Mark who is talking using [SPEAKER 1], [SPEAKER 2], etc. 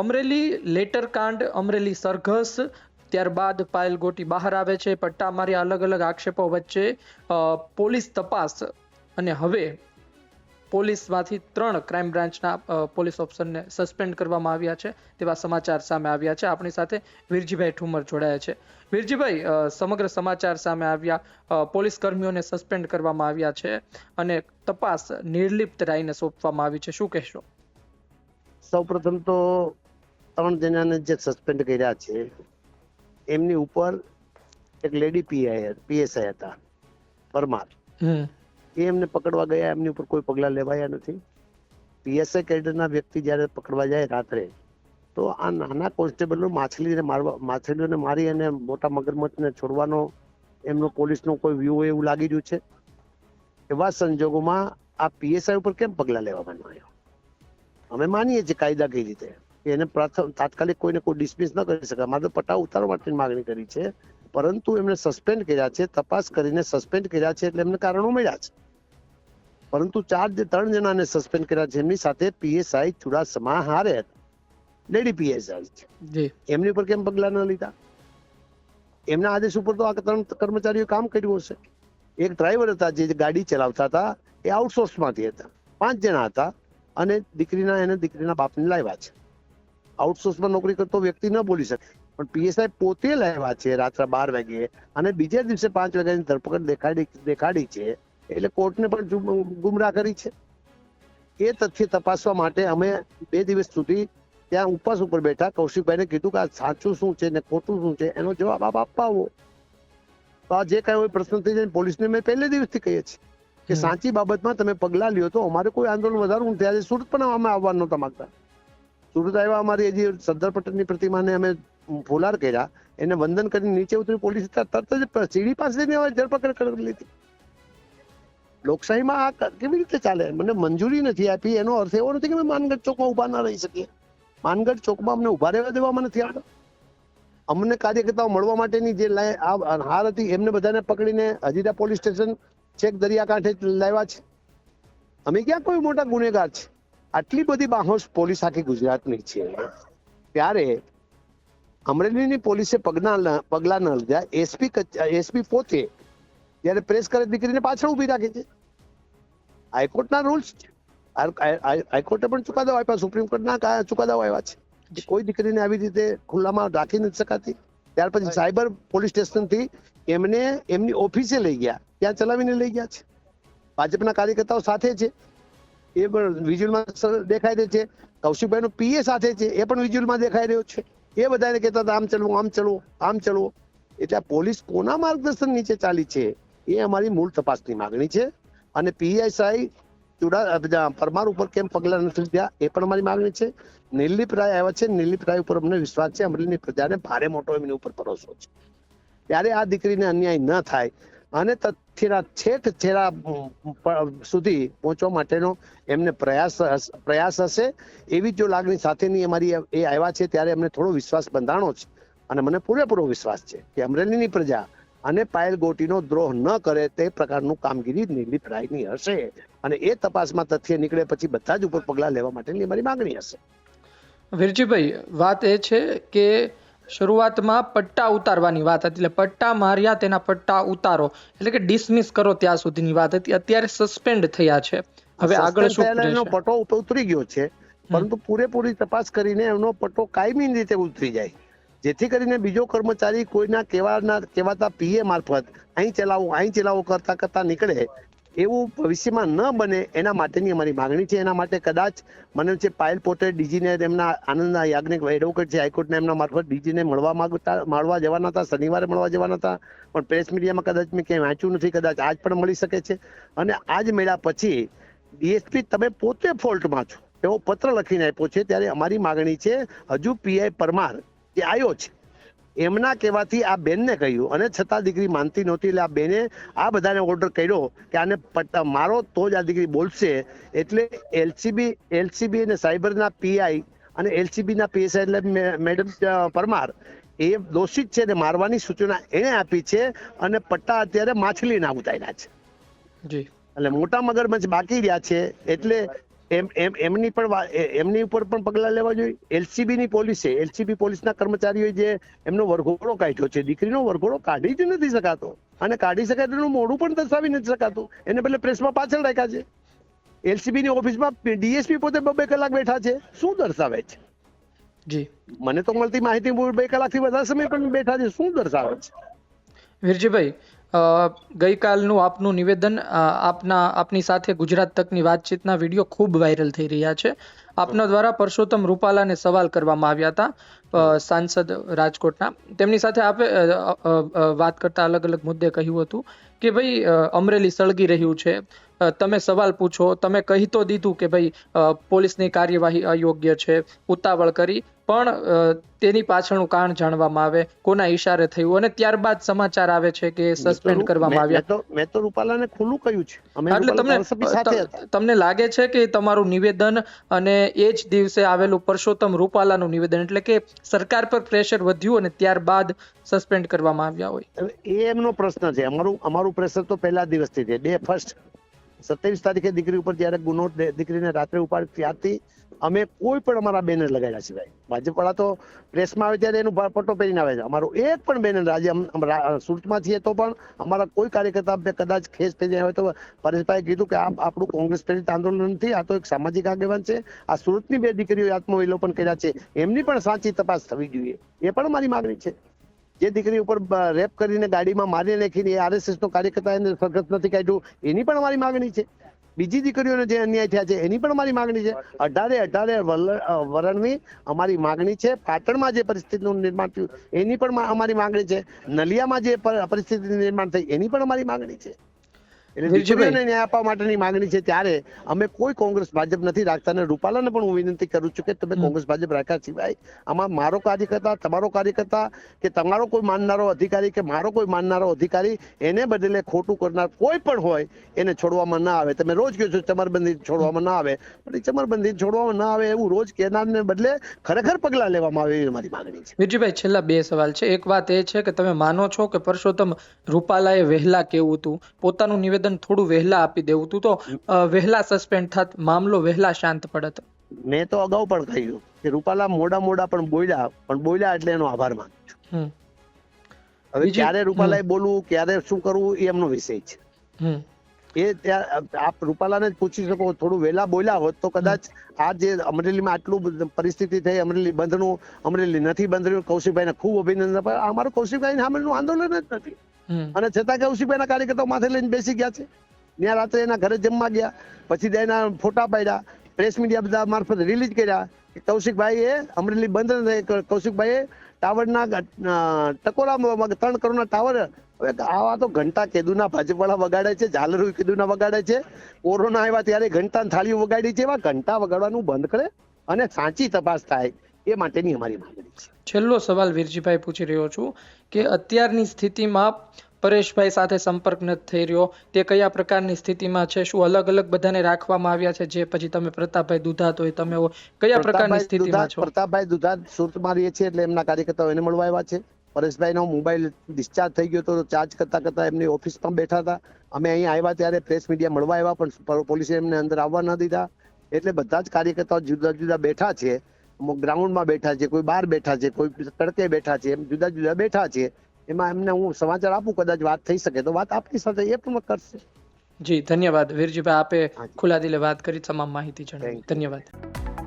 [SPEAKER 1] Amreli, letter કાંડ, અમરેલી સરઘસ, ત્યારબાદ પાયલ ગોટી બહાર આવે છે, પટ્ટા માર્યા અલગ અલગ આક્ષેપો વચ્ચે પોલીસ તપાસ. અને હવે પોલીસમાંથી ત્રણ ક્રાઇમ બ્રાન્ચના પોલીસ ઓફિસરને સસ્પેન્ડ કરવામાં આવ્યા છે, તેવા સમાચાર સામે આવ્યા છે. આપણી સાથે વીરજીભાઈ ઠુમર જોડાયા છે. વીરજીભાઈ સમગ્ર સમાચાર સામે આવ્યા પોલીસ કર્મીઓને સસ્પેન્ડ કરવામાં આવ્યા છે અને તપાસ નિર્લિપ્ત રાયને સોંપવામાં આવી છે. શું કહેશો?
[SPEAKER 2] સૌપ્રથમ તો ત્રણ જણાને જે સસ્પેન્ડ કર્યા છે એમની ઉપર એક લેડી પીઆઈ પીએસઆઈ હતા પરમાર. એ એમને પકડવા ગયા એમની ઉપર કોઈ પગલા લેવાયા નથી. પીએસઆઈ કેડરના વ્યક્તિ જ્યારે પકડવા જાય રાત્રે તો આ નાના કોન્સ્ટેબલો માછલીને મારવા માછલીઓને મારી અને મોટા મગરમચ્છને છોડવાનો એમનો પોલીસનો કોઈ વ્યૂ એવું લાગી રહ્યું છે? એવા સંજોગોમાં આ પીએસઆઈ ઉપર કેમ પગલા લેવામાં આવ્યો? અમે માનીએ છીએ કાયદા કઈ રીતે. એને પ્રથમ તાત્કાલિક કોઈને કોઈ ડિસમિસ ન કરી શકાય. માત્ર પટ્ટા ઉતારવા માટેની માગણી કરી છે પરંતુ એમને સસ્પેન્ડ કર્યા છે તપાસ કરીને સસ્પેન્ડ કર્યા છે એટલે એમને કારણો મળ્યા છે. પરંતુ ચાર જે ત્રણ જણાને સસ્પેન્ડ કર્યા છે એમની સાથે પીએસઆઈ ચુડાસમા હારે હતા. લેડી પીએસઆઈ એમની ઉપર કેમ પગલા ન લીધા? એમના આદેશ ઉપર તો આ ત્રણ કર્મચારીઓ કામ કર્યું હશે. એક ડ્રાઈવર હતા જે ગાડી ચલાવતા હતા એ આઉટસોર્સમાંથી હતા. પાંચ જણા હતા અને દીકરીના એને દીકરીના બાપને લાવ્યા છે. આઉટસોર્સમાં નોકરી કરતો વ્યક્તિ ન બોલી શકે. પણ પીએસઆઈ પોતે લાવ્યા છે રાત્રે બાર વાગે અને બીજા દિવસે પાંચ વાગ્યાની ધરપકડ દેખાડી દેખાડી છે એટલે કોર્ટને પણ ગુમરાહ કરી છે. એ તથ્ય તપાસવા માટે અમે બે દિવસ સુધી ત્યાં ઉપવાસ ઉપર બેઠા. કૌશિકભાઈને કીધું કે આ સાચું શું છે ને ખોટું શું છે? એનો જવાબ આપ આપવો. તો આ જે કાંઈ હોય પ્રશ્ન થઈ જાય પોલીસને મેં પહેલે દિવસથી કહીએ છીએ કે સાચી બાબતમાં તમે પગલા લ્યો તો અમારે કોઈ આંદોલન વધારવું નથી. આજે સુરત પણ અમે આવવા નહોતા માંગતા. સુરત આવ્યા અમારી હજી સરદાર પટેલની પ્રતિમાને અમે ફોલાર કર્યા, એને વંદન કરીને નીચે ઉતરી પોલીસ તરત જ સીડી પાસે જઈને ધરપકડ કરી લીધી. લોકશાહીમાં આ કેવી રીતે ચાલે? મને મંજૂરી નથી આપી, એનો અર્થ એવો નથી કે અમે માનગઢ ચોકમાં ઊભા ના રહી શકીએ. માનગઢ ચોકમાં અમને ઊભા રહેવા દેવામાં નથી આવતા. અમને કાર્યકર્તાઓ મળવા માટેની જે હાર હતી, એમને બધાને પકડીને હજીરા પોલીસ સ્ટેશન, છેક દરિયાકાંઠે જ લાવ્યા છે. અમે ક્યાં કોઈ મોટા ગુનેગાર છે? આટલી બધી બાહોશ પોલીસ આખી ગુજરાતની છે. ત્યારે અમરેલીની પોલીસે પગના પગલા ન લીધા. એસપી એસપી પોતે જ્યારે પ્રેસ કરે દીકરીને પાછળ ઊભી રાખે છે. હાઈકોર્ટના રૂલ્સ છે. હાઈ- હાઈ- હાઈ- હાઈકોર્ટે પણ ચુકાદો આપ્યા સુપ્રીમ કોર્ટના ચુકાદાઓ આવ્યા છે. કોઈ દીકરીને આવી રીતે ખુલ્લામાં રાખી નથી શકાતી. ત્યાર પછી સાયબર પોલીસ સ્ટેશનથી એમને એમની ઓફિસે લઈ ગયા. ત્યાં ચલાવીને લઈ ગયા છે. ભાજપના કાર્યકર્તાઓ સાથે છે. એ પણ વિઝ્યુઅલમાં દેખાઈ રહ્યો છે. કૌશિકભાઈનો પીએ સાથે છે, એ પણ વિઝ્યુઅલમાં દેખાઈ રહ્યો છે. એ બધાને કહેતા હતા, આમ ચલવો આમ ચલવો આમ ચલવો એટલે પોલીસ કોના માર્ગદર્શન નીચે ચાલી છે, એ અમારી મૂળ તપાસની માંગણી છે. અને પીએસઆઈ ચુડા પરમાર ઉપર કેમ પગલા નથી લીધા, એ પણ અમારી માંગણી છે. નિર્લિપ રાય આવ્યા છે નિર્લિપ રાય ઉપર અમને વિશ્વાસ છે, અમરેલીની પ્રજાને ભારે મોટો એમની ઉપર ભરોસો છે. ત્યારે આ દીકરીને અન્યાય ન થાય અને તથ્યના છેક છેડા સુધી પહોંચવા માટેનો એમને પ્રયાસ પ્રયાસ હશે. એવી જો લાગણી સાથેની અમારી એ આવ્યા છે, ત્યારે અમને થોડો વિશ્વાસ બંધાણો છે. અને મને પૂરેપૂરો વિશ્વાસ છે કે અમરેલીની પ્રજા અને પાયલ ગોટીનો દ્રોહ ન કરે તે પ્રકારનું કામગીરી નિર્મિત રાયની હશે. અને એ તપાસમાં તથ્ય નીકળે પછી બધા જ ઉપર પગલાં લેવા માટેની અમારી માગણી હશે.
[SPEAKER 1] વિરજીભાઈ, વાત એ છે કે શરૂઆતમાં પટ્ટા ઉતારવાની વાત હતી. એટલે પટ્ટા માર્યા તેના પટ્ટા ઉતારો. એટલે કે ડિસમિસ કરો ત્યાં સુધીની વાત હતી. અત્યારે સસ્પેન્ડ થયા છે. હવે આગળ શું
[SPEAKER 2] એનો પટ્ટો ઉતરી ગયો છે. પરંતુ પૂરેપૂરી તપાસ કરીને એનો પટ્ટો કાયમી રીતે ઉતરી જાય. જેથી કરીને બીજો કર્મચારી કોઈના કહેવાના કહેવાતા પીએ મારફત અહીં ચલાવો અહીં ચલાવો કરતા કરતા નીકળે. એવું ભવિષ્યમાં ન બને, એના માટેની અમારી માંગણી છે. એના માટે કદાચ મને છે પાયલ પોતે ડીજીને એમના આનંદના યાજ્ઞિક એડવોકેટ છે હાઈકોર્ટના એમના મારફત ડીજીને મળવા માંગતા મળવા જવાના હતા, શનિવારે મળવા જવાના હતા, પણ પ્રેસ મીડિયામાં કદાચ મેં ક્યાંય વાંચ્યું નથી, કદાચ આજ પણ મળી શકે છે. અને આજ મળ્યા પછી ડીએસપી તમે પોતે ફોલ્ટમાં છો. એવો પત્ર લખીને આપ્યો છે, ત્યારે અમારી માગણી છે, હજુ પીઆઈ પરમાર જે આવ્યો છે એમના કહેવાથી આ બેનને કહ્યું અને છતાં દીકરી માનતી નહોતી એટલે આ બેને આ બધાને ઓર્ડર કર્યો કે આને મારો તો જ આ દીકરી બોલશે એટલે એલસીબી એલસીબી અને સાયબરના પીઆઈ અને એલસીબીના પીએસઆઈ એટલે મેડમ પરમાર એ દોષિત છે ને મારવાની સૂચના એણે આપી છે અને પટ્ટા અત્યારે માછલીના ઉતાર્યા છે.
[SPEAKER 1] જી.
[SPEAKER 2] એટલે મોટા મગરમચ્છ બાકી રહ્યા છે એટલે એમ એમ એમની પણ એમની ઉપર પણ પગલા લેવા જોઈએ. એલસીબી ની પોલીસ એલસીબી પોલીસના કર્મચારીઓએ જે એમનો વરઘોડો કાઢ્યો છે દીકરીનો વરઘોડો કાઢી જ નથી શકાતો. અને કાઢી શકાય તેનું મોઢું પણ દર્શાવી નથી શકાતું. એને બદલે પ્રેસમાં પાછળ રાખ્યા છે. એલસીબી ની ઓફિસમાં ડીએસપી પોતે બે કલાક બેઠા છે. શું દર્શાવે છે?
[SPEAKER 1] જી.
[SPEAKER 2] મને તો મળતી માહિતી બે કલાકથી વધારે સમય પણ બેઠા છે. શું દર્શાવે છે?
[SPEAKER 1] વીરજીભાઈ ગઈકાલનું આપનું નિવેદન આપના, આપની સાથે ગુજરાત તકની વાતચીતના વીડિયો ખૂબ વાયરલ થઈ રહ્યા છે. આપના દ્વારા પરસોત્તમ રૂપાલાને સવાલ કરવામાં આવ્યા હતા સાંસદ રાજકોટના. તેમની સાથે આપે વાત કરતા અલગ અલગ મુદ્દે કહ્યું હતું કે ભાઈ અમરેલી સળગી રહ્યું છે. તમે સવાલ પૂછો, તમે કહી તો દીધું કે ભાઈ પોલીસની કાર્યવાહી અયોગ્ય છે, ઉતાવળ કરી. પણ તેની પાછળનું કારણ જાણવામાં આવે કોના ઈશારે થયું અને ત્યારબાદ સમાચાર આવે છે કે સસ્પેન્ડ કરવામાં આવ્યા.
[SPEAKER 2] મેં તો મેં તો રૂપાલાને ખુલ્લું કહ્યું છે.
[SPEAKER 1] એટલે તમને તમને લાગે છે કે તમારું નિવેદન અને એ જ દિવસે આવેલું પરસોત્તમ રૂપાલાનું નિવેદન એટલે કે સરકાર પર પ્રેશર વધ્યું અને ત્યારબાદ સસ્પેન્ડ કરવામાં આવ્યા હોય?
[SPEAKER 2] એ એમનો પ્રશ્ન છે. અમારું અમારું પ્રેશર તો પહેલા દિવસથી છે. ડે ફર્સ્ટ સત્યાવીસ તારીખે દીકરી ઉપર જ્યારે ગુનો દીકરીને રાત્રે ઉપાડ ત્યારથી અમે કોઈ પણ અમારા બેનર લગાડ્યા સિવાય. ભાજપ વાળા તો પ્રેસમાં આવે ત્યારે એનું પટ્ટો પહેરીને આવે છે. અમારો એક પણ બેનર આજે સુરતમાં છીએ તો પણ અમારા કોઈ કાર્યકર્તા કદાચ ખેસ થઈ હોય તો પરેશભાઈ કીધું કે આ આપણું કોંગ્રેસ પ્રેરિત આંદોલન નથી, આ તો એક સામાજિક આગેવાન છે. આ સુરતની બે દીકરીઓ આત્મવિલોપન કર્યા છે. એમની પણ સાચી તપાસ થવી જોઈએ. એ પણ મારી માગણી છે. જે દીકરી ઉપર રેપ કરીને ગાડીમાં મારી નાખીને એ આરએસએસ નો કાર્યકર્તા એને સખત નથી કાઢ્યું, એની પણ મારી માંગણી છે. બીજી દીકરીઓને જે અન્યાય થયા છે, એની પણ મારી માંગણી છે. અઢારે અઢારે વરણની અમારી માંગણી છે. પાટણમાં જે પરિસ્થિતિનું નિર્માણ થયું, એની પણ અમારી માંગણી છે. નલિયામાં જે પર- પરિસ્થિતિનું નિર્માણ થઈ, એની પણ અમારી માંગણી છે. એટલે દીકરીઓને ન્યાય આપવા માટેની માંગણી છે ત્યારે અમે કોઈ કોંગ્રેસ ભાજપ નથી રાખતા અને રૂપાલાને પણ હું વિનંતી કરું છું કે તમે કોંગ્રેસ ભાજપ રાખ્યા સિવાય આમાં મારો કાર્યકર્તા તમારો કાર્યકર્તા કે તમારો કોઈ માનનારો અધિકારી કે મારો કોઈ માનનારો અધિકારી એને બદલે ખોટું કરનાર કોઈ પણ હોય એને છોડવામાં ના આવે. તમે રોજ કહો છો ચમરબંધી છોડવામાં ના આવે. પણ એ ચમરબંધી છોડવામાં ના આવે એવું રોજ કહેનારને બદલે ખરેખર પગલાં લેવામાં આવે એવી મારી માંગણી છે.
[SPEAKER 1] વીરજીભાઈ છેલ્લા બે સવાલ છે. એક વાત એ છે કે તમે માનો છો કે પરસોત્તમ રૂપાલાએ વહેલા કેવું હતું? પોતાનું નિવેદન થોડું વહેલા આપી દેવું હતું તો વહેલા સસ્પેન્ડ થાત મામલો વહેલા શાંત પડત.
[SPEAKER 2] મેં તો અગાઉ પણ કહ્યું કે રૂપાલા મોડા મોડા પણ બોલ્યા પણ બોલ્યા એટલે એનો આભાર માનું છું. હવે ક્યારે રૂપાલાએ બોલવું ક્યારે શું કરવું એ એમનો વિષય છે. એ ત્યાં આપ રૂપાલાને જ પૂછી શકો થોડું વહેલા બોલ્યા હોત તો કદાચ આ જે અમરેલીમાં આટલું પરિસ્થિતિ થઈ અમરેલી બંધનું અમરેલી નથી બંધ રહ્યું કૌશિકભાઈને ખૂબ અભિનંદન અમારું કૌશિકભાઈ સામેનું આંદોલન જ નથી. અને છતાં કૌશિકભાઈના કાર્યકર્તાઓ માથે લઈને બેસી ગયા છે. ત્યાં રાત્રે એના ઘરે જમવા ગયા, પછી એના ફોટા પાડ્યા પ્રેસ મીડિયા બધા મારફત રિલીઝ કર્યા કે કૌશિકભાઈએ અમરેલી બંધ કૌશિકભાઈએ ટાવરના ટકોરા ત્રણ કરોડના ટાવર, હવે આવા તો ઘંટા કેદુના ભાજપવાળા વગાડે છે, ઝાલરુ કેદુના વગાડે છે. કોરોના આવ્યા ત્યારે ઘંટા થાળીઓ વગાડી છે, એવા ઘંટા વગાડવાનું બંધ કરે અને સાચી તપાસ થાય. એ માટેની અમારી માંગણી છે.
[SPEAKER 1] છેલ્લો સવાલ વીરજીભાઈ પૂછી રહ્યો છું કે અત્યારની સ્થિતિમાં પરેશભાઈ સાથે સંપર્ક નથી થઈ રહ્યો. તે કયા પ્રકારની સ્થિતિમાં છે? શું અલગ અલગ બધાને રાખવામાં આવ્યા છે? જે પછી તમે પ્રતાપભાઈ દુધાત હોય તમે કયા પ્રકારની સ્થિતિમાં છો?
[SPEAKER 2] પ્રતાપભાઈ દુધાત સુરતમાં રહીએ છીએ એટલે એમના કાર્યકર્તાઓ એને મળવા આવ્યા છે. પરેશભાઈનો મોબાઈલ ડિસ્ચાર્જ થઈ ગયો તો ચાર્જ કરતા કરતા એમની ઓફિસમાં બેઠા હતા. અમે અહીં આવ્યા ત્યારે પ્રેસ મીડિયા મળવા આવ્યા પણ પોલીસે એમને અંદર આવવા ન દીધા. એટલે બધા જ કાર્યકર્તાઓ જુદા જુદા બેઠા છે. અમુક ગ્રાઉન્ડમાં બેઠા છે કોઈ બહાર બેઠા છે કોઈ તડકે બેઠા છે એમ જુદા જુદા બેઠા છે એમાં એમને હું સમાચાર આપું કદાચ વાત થઈ શકે તો વાત આપની સાથે એ પણ કરશે.
[SPEAKER 1] જી ધન્યવાદ. વીરજીભાઈ આપે. ખુલ્લા દિલે વાત કરી તમામ માહિતી જણાવી. ધન્યવાદ.